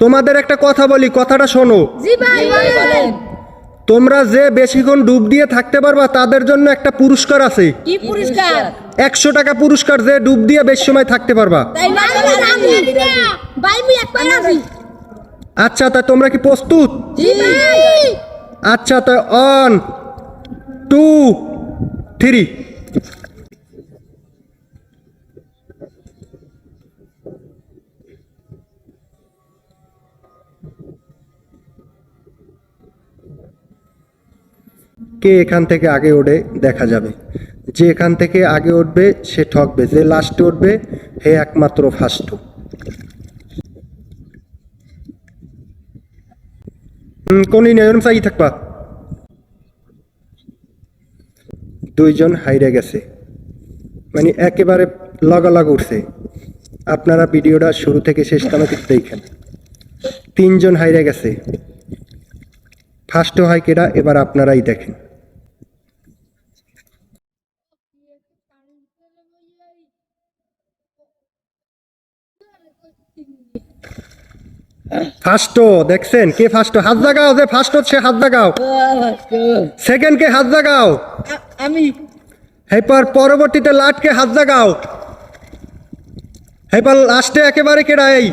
তোমাদের একটা কথা বলি কথাটা শোনো। জি ভাই বলেন। তোমরা যে বেশিক্ষণ ডুব দিয়ে থাকতে পারবা তাদের জন্য একটা পুরস্কার আছে। কি পুরস্কার? একশো টাকা পুরস্কার যে ডুব দিয়ে বেশি সময় থাকতে পারবা। তাই না? ভাই মুই একবার আছি। আচ্ছা তা তোমরা কি প্রস্তুত? আচ্ছা তা অন টু থ্রি কে এখান থেকে আগে ওঠে দেখা যাবে। যে এখান থেকে আগে উঠবে, সে ঠকবে। যে লাস্টে উঠবে, হে একমাত্র ফার্স্ট। কোনই নেই ওরম চাই থাকবা? দুইজন হাইরে গেছে। মানে একেবারে লাগালাগ উঠছে। আপনারা ভিডিওটা শুরু থেকে শেষ পর্যন্ত দেখেন। তিনজন হাইরে গেছে। ফার্স্ট হয় কেডা? এবার আপনারাই দেখেন। ফার্স্ট দেখছেন? কে ফার্স্ট হাত জাগাও যে ফার্স্ট হচ্ছে হাত জাগাও। সেকেন্ড কে হাত জাগাও। আমি। হেপার পরবর্তীতে লাটকে হাত জাগাও। হেপার লাস্টে একেবারে কেডা এই